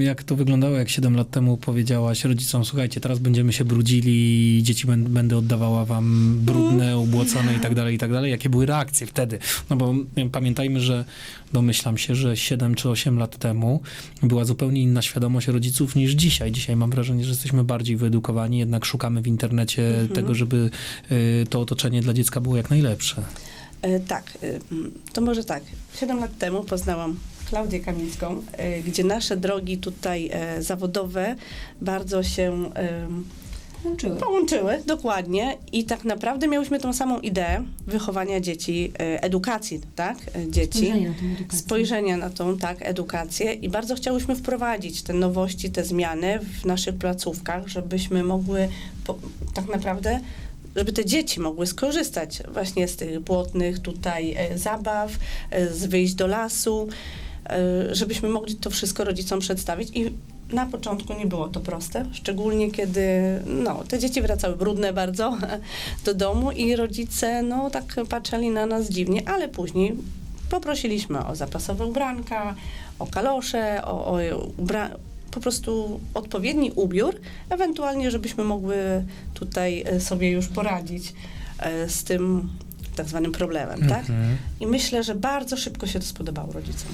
Jak to wyglądało, jak 7 lat temu powiedziałaś rodzicom, słuchajcie, teraz będziemy się brudzili, dzieci będę, będę oddawała wam brudne, ubłocone i tak dalej, i tak dalej. Jakie były reakcje wtedy? No bo pamiętajmy, że domyślam się, że 7 czy 8 lat temu była zupełnie inna świadomość rodziców niż dzisiaj. Dzisiaj mam wrażenie, że jesteśmy bardziej wyedukowani, jednak szukamy w internecie Mhm. tego, żeby y, to otoczenie dla dziecka było jak najlepsze. E, tak, mm, to może tak. Siedem lat temu poznałam Klaudię Kamińską, e, gdzie nasze drogi tutaj e, zawodowe bardzo się e, Łączyły. połączyły, dokładnie. I tak naprawdę miałyśmy tą samą ideę wychowania dzieci, e, edukacji, tak, e, dzieci. Spojrzenie na tą edukację. spojrzenia na tą tak, edukację i bardzo chciałyśmy wprowadzić te nowości, te zmiany w naszych placówkach, żebyśmy mogły po, tak naprawdę, żeby te dzieci mogły skorzystać właśnie z tych błotnych tutaj zabaw, z wyjść do lasu, żebyśmy mogli to wszystko rodzicom przedstawić i na początku nie było to proste, szczególnie kiedy no, te dzieci wracały brudne bardzo do domu i rodzice no, tak patrzyli na nas dziwnie, ale później poprosiliśmy o zapasowe ubranka, o kalosze, o, o ubra- po prostu odpowiedni ubiór, ewentualnie żebyśmy mogły tutaj e, sobie już poradzić e, z tym tak zwanym problemem, tak? Mhm. I myślę, że bardzo szybko się to spodobało rodzicom.